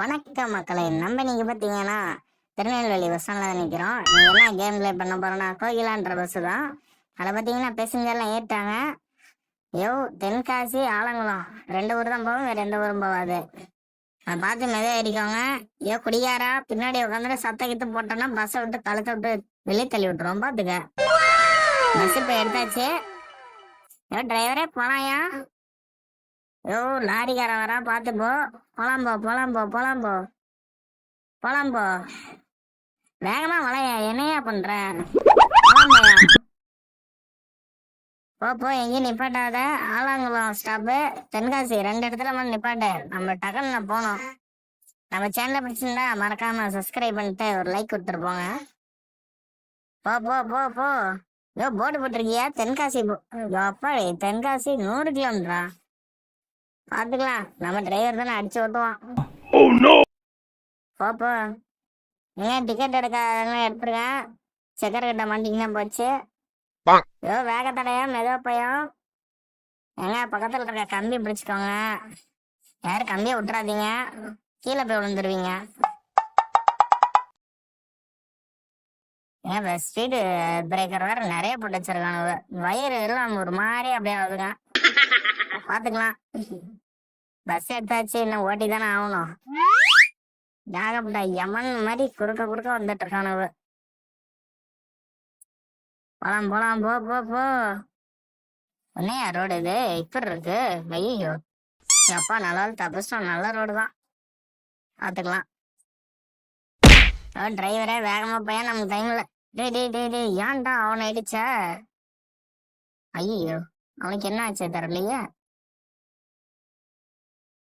வணக்கம் மக்களை. நம்ம நீங்க பாத்தீங்கன்னா திருநெல்வேலி பஸ் ஸ்டாண்ட்ல நிக்கிறோம். நீங்க என்ன கேம் பிளே பண்ண போறோம்னா கோகிலான்ற பஸ் தான். அதில் பார்த்தீங்கன்னா பேசஞ்சர்லாம் ஏறிட்டாங்க யோ தென்காசி ஆலங்குளம். ரெண்டு ஊர் தான் போகும் வேற எந்த ஊரும் போகாது. அதை பார்த்து மெதுவாக ஏறிக்கோங்க. ஐயோ குடிகாரா? பின்னாடி உட்காந்துட்டு சத்த கித்து போட்டோன்னா பஸ்ஸை விட்டு கழுத்தை விட்டு வெளியே தள்ளி விட்டுருவோம் பார்த்துக்க பஸ் இப்போ எடுத்தாச்சு. ஏதோ டிரைவரே போனாயா? ஐயோ லாரிக்காரன் வரா பார்த்து போ. போலாம் போ போலாம் போ போலாம் போ. போலாம் போ. வேகமா வளையா என்னையா பண்ற? போ. போ எங்கேயும் நிப்பாட்டாத. ஆலாங்குளம் ஸ்டாப்பு தென்காசி ரெண்டு இடத்துல வந்து நிப்பாட்டு. நம்ம டக்குன்னு போனோம். நம்ம சேனலை பிடிச்சிருந்தா மறக்காம சப்ஸ்கிரைப் பண்ணிட்டு ஒரு லைக் கொடுத்துட்டு போங்க. போ போ போ போ. ஐயோ போர்டு போட்டிருக்கியா? தென்காசி போ தென்காசி நூறு கிலோமீட்டரா பாத்துக்கலாம். நம்ம டிரைவர் தானே அடிச்சு ஓட்டுவான். போ போ ஏன் டிக்கெட் எடுக்காதவங்க எடுத்துருக்கேன் சக்கரை கட்ட மாட்டீங்கன்னா போச்சு. ஏதோ வேக தடையா மெதுவா பையன் எங்க பக்கத்துல இருக்க கம்பி பிடிச்சுக்கோங்க. யாரும் கம்பியை விட்டுறாதீங்க. கீழே போய் விழுந்துருவீங்க. ஏன் ஸ்பீடு பிரேக்கர் வேற நிறைய போட்டு வச்சிருக்கானுவ வயிறு எல்லாம் ஒரு மாதிரி அப்படியே ஆகுதுங்க. பாத்துக்கலாம். பஸ் எடுத்தாச்சு இன்னும் ஓட்டி தானே ஆகணும். ஏகப்பட்ட யமன் மாதிரி குறுக்க குறுக்க வந்துட்டு இருக்கானு போலாம் போலாம் போ போ போ. உன்னையா ரோடு இது? இப்படி இருக்கு? ஐயோ அப்பா நல்லா தப்பிச்சிட்டோம். நல்ல ரோடு தான். பார்த்துக்கலாம் டிரைவரே வேகமா பையன் நமக்கு டைம்ல டே டே டே டே ஏன்டா அவனை அடிச்ச ஐயோ அவனுக்கு என்ன ஆச்சு தெரியலையே?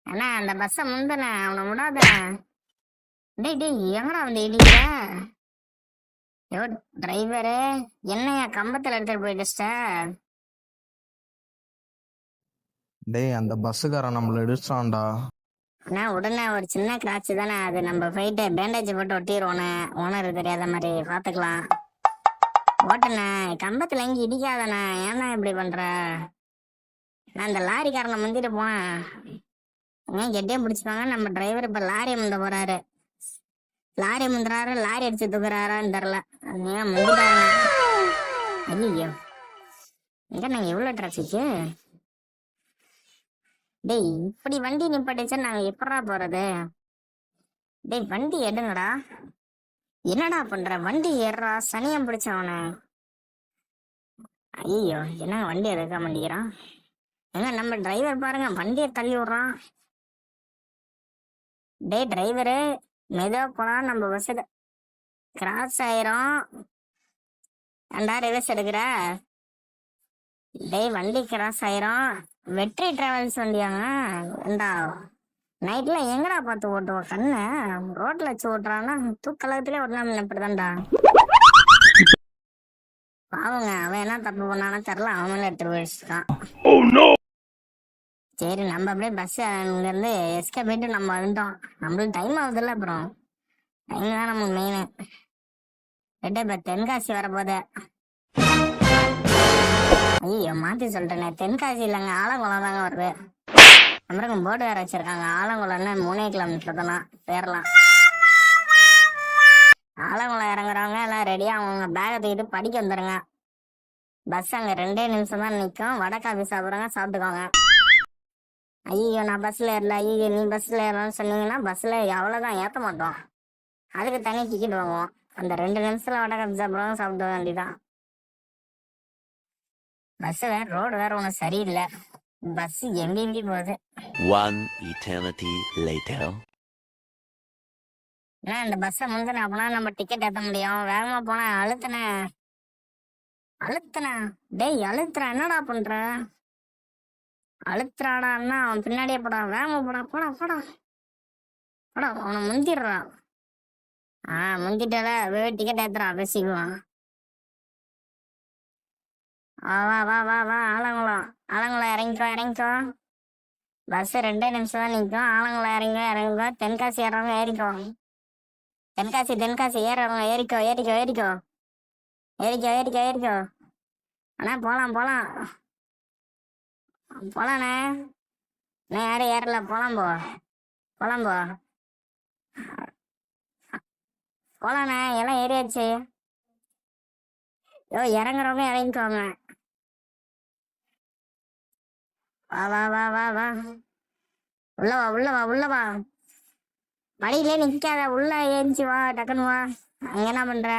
அண்ணா அந்த பஸ்ஸை முந்தன அவனை விடாத டேய் டேய் எங்கடா வந்து இடிக்கிற? யோ டிரைவரு என்னையா கம்பத்துல எடுத்துட்டு போயிடுச்ச டேய் அந்த பஸ்ஸுக்காரன் நம்மள இடிச்சிட்டான்டா அண்ணா உடனே ஒரு சின்ன கிராட்ச் தானே அது நம்ம போயிட்டு பேண்டேஜ் போட்டு ஒட்டிடுவோண்ணே ஓனர் தெரியாத மாதிரி பார்த்துக்கலாம் ஓட்டுண்ணே கம்பத்துல எங்க இடிக்காதண்ணே ஏன்னா இப்படி பண்ற? நான் இந்த லாரிக்காரனை முந்திட்டு போனேன் ஏன் கெட்டியே பிடிச்சிப்பாங்க நம்ம டிரைவர் இப்ப லாரி முந்த போறாரு. லாரி முந்துறாரு லாரி அடிச்சு தூக்குறாரான்னு தெரில ஏன் முந்திட்டாங்க ஐயோ எங்க நாங்க எவ்வளவு டிராஃபிக்கு டேய் இப்படி வண்டி நிப்பாட்டிச்சா நாங்க எப்படா போறது? டேய் வண்டி எடுங்கடா. என்னடா பண்ற? வண்டி ஏறா சனியம் பிடிச்சவன ஐயோ என்ன வண்டி எடுக்க மாட்டேங்கிறான் ஏங்க நம்ம டிரைவர் பாருங்க வண்டியை தள்ளி விடுறான். டேய் டிரைவரு மெதுவா போனா நம்ம பஸ் கிராஸ் ஆயிரும். ஏன்டா ரிவர்ஸ் எடுக்கிற? டேய் வண்டி கிராஸ் ஆயிரும். வெற்றி டிராவல்ஸ் வண்டியாங்க ஏண்டா நைட்ல எங்கடா பார்த்து ஓட்டுவோம் கண்ணு ரோட்ல வச்சு ஓட்டுறான்னா தூக்கலகத்திலே ஓட்டலாம் இப்படிதான்டா. பாவங்க அவன் என்ன தப்பு பண்ணானோ தெரில அவன் மேல எடுத்துட்டு போயிடுச்சுக்கான் சரி நம்ம அப்படியே பஸ் அங்க இருந்து எஸ்கே போயிட்டு நம்ம வந்துட்டோம். நம்மளுக்கு டைம் ஆகுதுல்ல அப்புறம். டைம் தான் நமக்கு மெயின் ரெட்டே இப்ப தென்காசி வரப்போதே ஐயோ மாத்தி சொல்லிட்டேனே. தென்காசி இல்லைங்க ஆலங்குளம் தாங்க வருது. அப்புறம் போர்டு வேற வச்சிருக்காங்க. ஆலங்குளம்னு மூணே கிலோமீட்டர் தான் பேரலாம் ஆலங்குளம் இறங்குறவங்க எல்லாம் ரெடியா அவங்க பேகை தூக்கிட்டு படிக்க வந்துருங்க. பஸ் அங்க ரெண்டே நிமிஷம் தான் நிற்கும் வடக்காபி சாப்பிட்றவங்க சாப்பிட்டுக்கோங்க. ஐயோ நான் பஸ்ல ஏறல. ஐயோ நீ பஸ்ல ஏறலன்னு சொன்னீங்கன்னா பஸ்ல அவ்வளோதான் ஏற்ற மாட்டோம். அதுக்கு தனி டிக்கெட் வாங்குவோம். அந்த ரெண்டு நிமிஷத்துல வடக்காபி காஃபி சாப்பிட்றவங்க சாப்பிட வேண்டியதான் பஸ் வேற ரோடு வேற ஒன்றும் சரியில்லை. பஸ் எங்க எங்கி போகுது One eternity later. ஏன்னா இந்த பஸ்ஸை முந்தின அப்பனா நம்ம டிக்கெட் ஏற்ற முடியும். வேகமா போனா அழுத்தின. அழுத்தின? டேய் அழுத்துற. என்னடா பண்ற? அழுத்துறாடா அண்ணா அவன் பின்னாடியே போடா. வேகமா போடா. போடா போடா. போடா அவனை முந்திடுறான் ஆ முந்திட்டால டிக்கெட் ஏத்துறான் பேசிக்குவான். வா வா வா வா வா ஆலங்குளம் ஆலங்குளம் இறங்கிக்கோ இறங்கிக்கோ. பஸ் ரெண்டே நிமிஷம் தான் நிற்கும். ஆலங்குளம் இறங்கோ இறங்கிக்கோ தென்காசி ஏறவங்க ஏறிக்கோ. தென்காசி தென்காசி ஏறவங்க ஏறிக்கோ ஏறிக்கோ ஏறிக்கோ. ஏறிக்கோ ஏறிக்கோ ஏறிக்கோ. அண்ணா போகலாம் போகலாம் போகலாண்ணே நான் யாரும் ஏறல. போகலாம் போ. போகலாம் போ. போகலாண்ணே எல்லாம் ஏறியாச்சு. யோ இறங்குறவங்க இறங்கிக்கோங்க. வா வா வா வா வா. உள்ள வா உள்ள வா உள்ள வா. வழியிலே நிக்காத உள்ள ஏஞ்சி வா டக்குன்னு வா. அங்க என்ன பண்ற?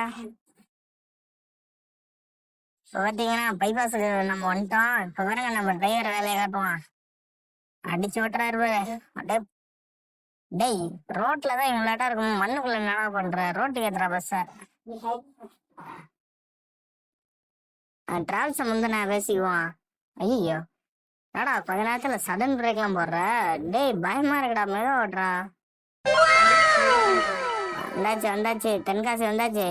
இப்போ பார்த்தீங்கன்னா பைபாஸுக்கு நம்ம வந்துட்டோம். இப்போ பாருங்க நம்ம டிரைவர் வேலையை காட்டுவான். அடிச்சு ஓட்டுறாரு அப்படியே டேய் ரோட்ல தான் இவங்களாட்டா இருக்கும். மண்ணுக்குள்ள நடவு பண்ற? ரோட்டுக்கு ஏத்துறா பஸ்ஸ டிராவல்ஸை முந்தின பேசிக்குவோம் ஐயோ ஏடா கொஞ்ச நேரத்துல சடன் பிரேக்லாம் போடுற? டேய் பயமா இருக்குடா மெத ஓட்டுறா வந்தாச்சு வந்தாச்சு தென்காசி வந்தாச்சு.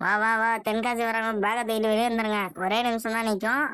வா வா வா தென்காசி வரவங்க பேக்கை தூக்கிட்டு வெளியே வந்துருங்க. ஒரே நிமிஷம் தான் நிற்கும்